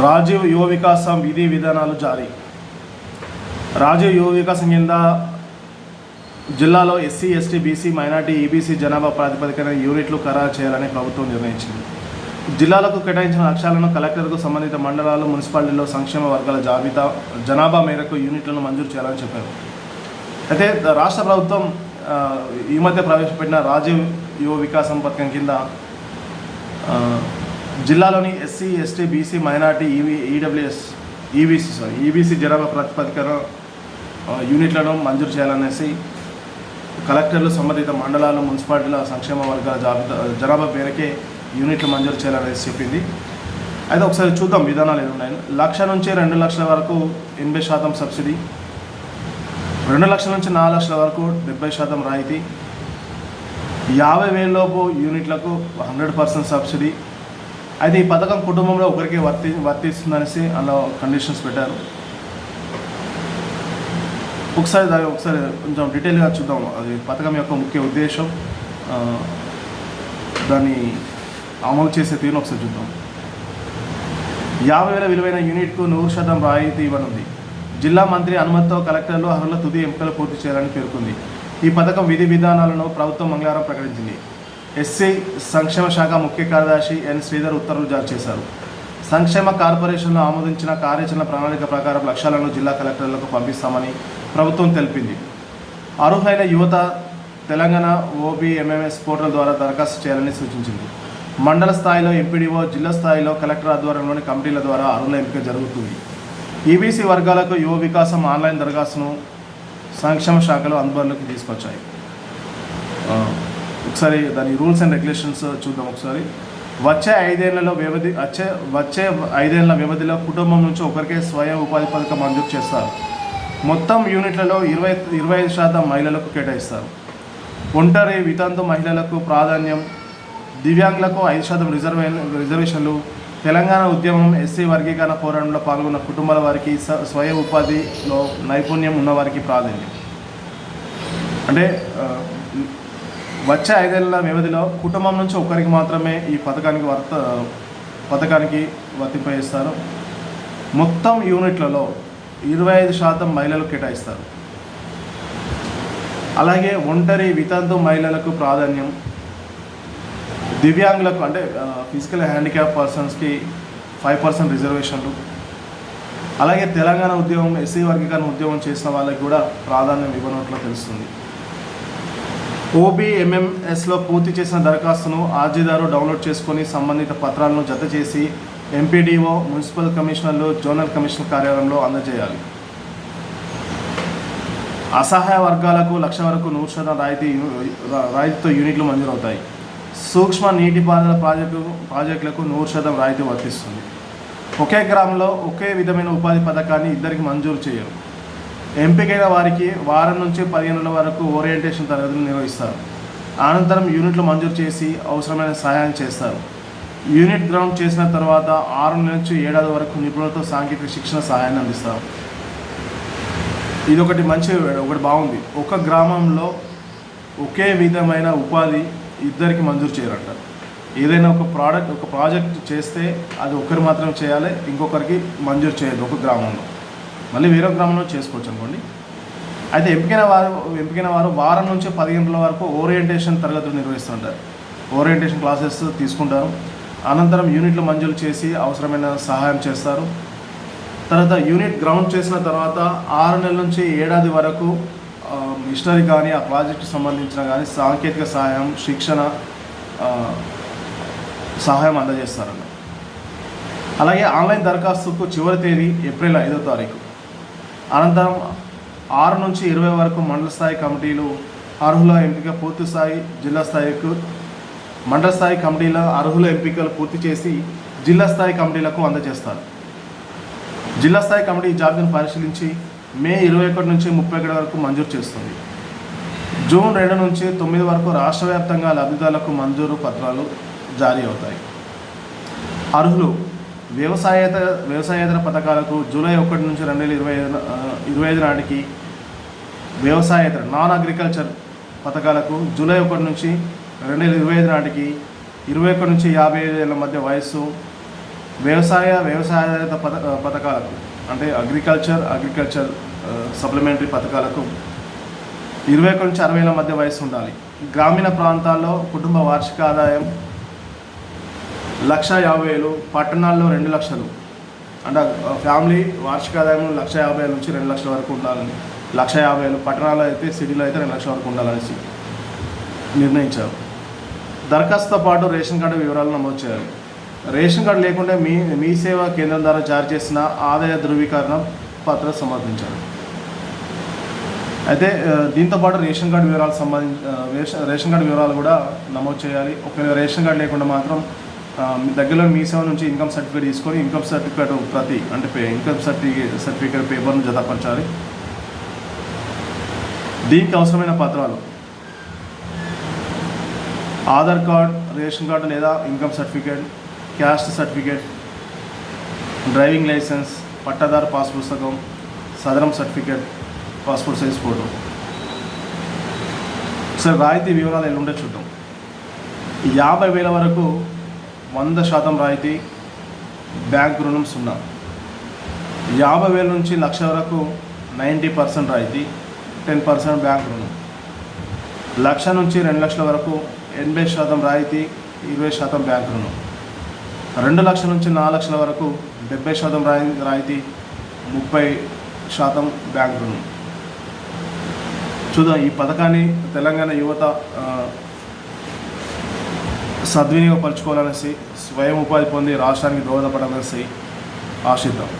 రాజీవ్ యువ వికాసం విధి విధానాలు జారీ. రాజీవ్ యువ వికాసం కింద జిల్లాలో SC ST BC minority EBC జనాభా ప్రాతిపదికన యూనిట్లు ఖరారు చేయాలని ప్రభుత్వం నిర్ణయించింది. జిల్లాలకు కేటాయించిన లక్ష్యాలను కలెక్టర్కు సంబంధిత మండలాలు మున్సిపాలిటీలో సంక్షేమ వర్గాల జాబితా జనాభా మేరకు యూనిట్లను మంజూరు చేయాలని చెప్పారు. అయితే రాష్ట్ర ప్రభుత్వం ఈ మధ్య ప్రవేశపెట్టిన రాజీవ్ యువ వికాసం పథకం కింద జిల్లాలోని SC ST BC minority EV EWS EBC sorry EBC జనాభా ప్రాతిపదికన యూనిట్లను మంజూరు చేయాలనేసి కలెక్టర్లు సంబంధిత మండలాలు మున్సిపాలిటీల సంక్షేమ వర్గాల జాబితా జనాభా పేరుకే యూనిట్లు మంజూరు చేయాలనేసి చెప్పింది. అయితే ఒకసారి చూద్దాం విధానాలు ఏమి ఉన్నాయి లక్ష నుంచి రెండు లక్షల వరకు ఎనభై శాతం సబ్సిడీ. రెండు లక్షల నుంచి నాలుగు లక్షల వరకు డెబ్బై శాతం రాయితీ. యాభై వేలలోపు యూనిట్లకు హండ్రెడ్ పర్సెంట్ సబ్సిడీ. అయితే ఈ పథకం కుటుంబంలో ఒకరికి వర్తి వర్తిస్తుందనేసి అందులో కండిషన్స్ పెట్టారు. ఒకసారి దాని ఒకసారి కొంచెం డీటెయిల్గా చూద్దాం. అది పథకం యొక్క ముఖ్య ఉద్దేశం దాన్ని అమలు చేసే తీరును ఒకసారి చూద్దాం. యాభై వేల విలువైన యూనిట్కు నూరు శాతం రాయితీ ఇవ్వనుంది. జిల్లా మంత్రి అనుమతితో కలెక్టర్లు అర్హుల తుది ఎంపికలు పూర్తి చేయాలని పేర్కొంది. ఈ పథకం విధి విధానాలను ప్రభుత్వం మంగళవారం ప్రకటించింది. ఎస్సీ సంక్షేమ శాఖ ముఖ్య కార్యదర్శి ఎన్ శ్రీధర్ ఉత్తర్వులు జారీ చేశారు. సంక్షేమ కార్పొరేషన్లో ఆమోదించిన కార్యాచరణ ప్రణాళిక ప్రకారం లక్ష్యాలను జిల్లా కలెక్టర్లకు పంపిస్తామని ప్రభుత్వం తెలిపింది. అర్హులైన యువత తెలంగాణ ఓబీఎంఎంఎస్ పోర్టల్ ద్వారా దరఖాస్తు చేయాలని సూచించింది. మండల స్థాయిలో ఎంపీడీఓ జిల్లా స్థాయిలో కలెక్టర్ ఆధ్వర్యంలోని కమిటీల ద్వారా అర్హుల ఎంపిక జరుగుతుంది. ఈబీసీ వర్గాలకు యువ వికాసం ఆన్లైన్ దరఖాస్తును సంక్షేమ శాఖలు అందుబాటులోకి తీసుకొచ్చాయి. ఒకసారి దాని రూల్స్ అండ్ రెగ్యులేషన్స్ చూద్దాం ఒకసారి. వచ్చే ఐదేళ్ళలో వ్యవధి వచ్చే వచ్చే ఐదేళ్ళ వ్యవధిలో కుటుంబం నుంచి ఒకరికే స్వయం ఉపాధి పథకం మంజూరు చేస్తారు. మొత్తం యూనిట్లలో ఇరవై ఇరవై ఐదు శాతం మహిళలకు కేటాయిస్తారు. ఒంటరి వితంతు మహిళలకు ప్రాధాన్యం దివ్యాంగులకు ఐదు శాతం రిజర్వే రిజర్వేషన్లు తెలంగాణ ఉద్యమం ఎస్సీ వర్గీకరణ పోరాటంలో పాల్గొన్న కుటుంబాల వారికి స- స్వయం ఉపాధిలో నైపుణ్యం ఉన్నవారికి ప్రాధాన్యం. అంటే వచ్చే ఐదేళ్ళ వ్యవధిలో కుటుంబం నుంచి ఒకరికి మాత్రమే ఈ పథకానికి వర్త పథకానికి వర్తింపజేస్తారు. మొత్తం యూనిట్లలో ఇరవై ఐదు శాతం మహిళలకు కేటాయిస్తారు. అలాగే ఒంటరి వితంతు మహిళలకు ప్రాధాన్యం దివ్యాంగులకు అంటే ఫిజికల్ హ్యాండిక్యాప్ పర్సన్స్కి ఫైవ్ పర్సెంట్ రిజర్వేషన్లు. అలాగే తెలంగాణ ఉద్యమం ఎస్సీ వర్గీకరణ ఉద్యమం చేసిన వాళ్ళకి కూడా ప్రాధాన్యం ఇవ్వనట్లు తెలుస్తుంది. ఓబీఎంఎంఎస్లో పూర్తి చేసిన దరఖాస్తును అర్జీదారు డౌన్లోడ్ చేసుకొని సంబంధిత పత్రాలను జత చేసి ఎంపీడీఓ మున్సిపల్ కమిషనర్లు జోనల్ కమిషనర్ కార్యాలయంలో అందజేయాలి. అసహాయ వర్గాలకు లక్ష వరకు నూరు శాతం రాయితీ రాయితీతో యూనిట్లు మంజూరవుతాయి. సూక్ష్మ నీటిపారుదల ప్రాజెక్టు ప్రాజెక్టులకు నూరు శాతం రాయితీ వర్తిస్తుంది. ఒకే గ్రామంలో ఒకే విధమైన ఉపాధి పథకాన్ని ఇద్దరికి మంజూరు చేయరు. ఎంపికైన వారికి వారం నుంచి పదిహేనుల వరకు ఓరియంటేషన్ తరగతులు నిర్వహిస్తారు. అనంతరం యూనిట్లు మంజూరు చేసి అవసరమైన సహాయం చేస్తారు. యూనిట్ గ్రౌండ్ చేసిన తర్వాత ఆరు నెలల నుంచి ఏడాది వరకు నిపుణులతో సాంకేతిక శిక్షణ సహాయాన్ని అందిస్తారు. ఇది ఒకటి మంచి ఒకటి బాగుంది. ఒక గ్రామంలో ఒకే విధమైన ఉపాధి ఇద్దరికి మంజూరు చేయరంట. ఏదైనా ఒక ప్రోడక్ట్ ఒక ప్రాజెక్ట్ చేస్తే అది ఒకరు మాత్రమే చేయాలి ఇంకొకరికి మంజూరు చేయదు ఒక గ్రామంలో. మళ్ళీ వేరే గ్రామంలో చేసుకోవచ్చు అనుకోండి. అయితే ఎంపికైన వారు ఎంపికైన వారు వారం నుంచి పదిహేను రోజుల వరకు ఓరియంటేషన్ తరగతులు నిర్వహిస్తుంటారు. ఓరియంటేషన్ క్లాసెస్ తీసుకుంటారు. అనంతరం యూనిట్లు మంజూరు చేసి అవసరమైన సహాయం చేస్తారు. తర్వాత యూనిట్ గ్రౌండ్ చేసిన తర్వాత ఆరు నెలల నుంచి ఏడాది వరకు హిస్టరీ కానీ ఆ ప్రాజెక్టు సంబంధించిన కానీ సాంకేతిక సహాయం శిక్షణ సహాయం అందజేస్తారన్న అలాగే ఆన్లైన్ దరఖాస్తుకు చివరి తేదీ ఏప్రిల్ ఐదో తారీఖు. అనంతరం ఆరు నుంచి ఇరవై వరకు మండల స్థాయి కమిటీలు అర్హుల ఎంపిక పూర్తి స్థాయి జిల్లా స్థాయికు మండల స్థాయి కమిటీల అర్హుల ఎంపికలు పూర్తి చేసి జిల్లా స్థాయి కమిటీలకు అందజేస్తారు. జిల్లా స్థాయి కమిటీ జాబితాను పరిశీలించి మే ఇరవై ఒకటి నుంచి ముప్పై ఒకటి వరకు మంజూరు చేస్తుంది. జూన్ రెండు నుంచి తొమ్మిది వరకు రాష్ట్ర వ్యాప్తంగా లబ్ధిదారులకు మంజూరు పత్రాలు జారీ అవుతాయి. అర్హులు వ్యవసాయేతర వ్యవసాయేతర పథకాలకు జూలై ఒకటి నుంచి రెండు వేల ఇరవై ఐదు ఇరవై ఐదు నాటికి వ్యవసాయేతర నాన్ అగ్రికల్చర్ పథకాలకు జూలై ఒకటి నుంచి రెండు వేల ఇరవై ఐదు నాటికి ఇరవై ఒకటి నుంచి యాభై ఐదు ఏళ్ళ మధ్య వయస్సు వ్యవసాయ వ్యవసాయేతర పథ పథకాలకు అంటే అగ్రికల్చర్ అగ్రికల్చర్ సప్లిమెంటరీ పథకాలకు ఇరవై ఒకటి నుంచి అరవై ఏళ్ళ మధ్య వయసు ఉండాలి. గ్రామీణ ప్రాంతాల్లో కుటుంబ వార్షిక ఆదాయం లక్ష యాభై వేలు పట్టణాల్లో రెండు లక్షలు. అంటే ఫ్యామిలీ వార్షిక ఆదాయం లక్ష యాభై నుంచి రెండు లక్షల వరకు ఉండాలని లక్ష యాభై వేలు పట్టణాల్లో అయితే సిటీలో అయితే రెండు లక్షల వరకు ఉండాలనేసి నిర్ణయించారు. దరఖాస్తుతో పాటు రేషన్ కార్డు వివరాలు నమోదు చేయాలి. రేషన్ కార్డు లేకుండా మీ మీ సేవా కేంద్రం ద్వారా జారీ చేసిన ఆదాయ ధృవీకరణ పత్రం సమర్పించాలి. అయితే దీంతోపాటు దీంతో పాటు రేషన్ కార్డు వివరాలు సంబంధించి రేషన్ రేషన్ కార్డు వివరాలు కూడా నమోదు చేయాలి. ఒకవేళ రేషన్ కార్డు లేకుండా మాత్రం మీ దగ్గరలో మీ సేవ నుంచి ఇన్కమ్ సర్టిఫికేట్ తీసుకొని ఇన్కమ్ సర్టిఫికేట్ ప్రతి అంటే పే ఇన్కమ్ సర్టిఫికేట్ సర్టిఫికేట్ పేపర్ను జతపరచాలి. దీనికి అవసరమైన పత్రాలు. ఆధార్ కార్డ్ రేషన్ కార్డు లేదా income certificate caste certificate driving licence పట్టాదారు పాస్ పుస్తకం Sadaram certificate passport size photo. Sir రాయితీ వివరాలు ఎల్లుండే చూద్దాం. యాభై వేల వరకు వంద శాతం రాయితీ బ్యాంక్ రుణం సున్నా. యాభై వేల నుంచి లక్ష వరకు నైంటీ పర్సెంట్ రాయితీ టెన్ పర్సెంట్ బ్యాంక్ రుణం. లక్ష నుంచి రెండు లక్షల వరకు ఎనభై శాతం రాయితీ ఇరవై శాతం బ్యాంక్ రుణం. రెండు లక్షల నుంచి నాలుగు లక్షల వరకు డెబ్బై శాతం రాయి రాయితీ ముప్పై శాతం బ్యాంక్ రుణం. చూద్దాం ఈ పథకాన్ని తెలంగాణ యువత సద్వినియోగపరచుకోవాలనేసి స్వయం ఉపాధి పొంది రాష్ట్రానికి దోహదపడాలనేసి ఆశిద్దాం.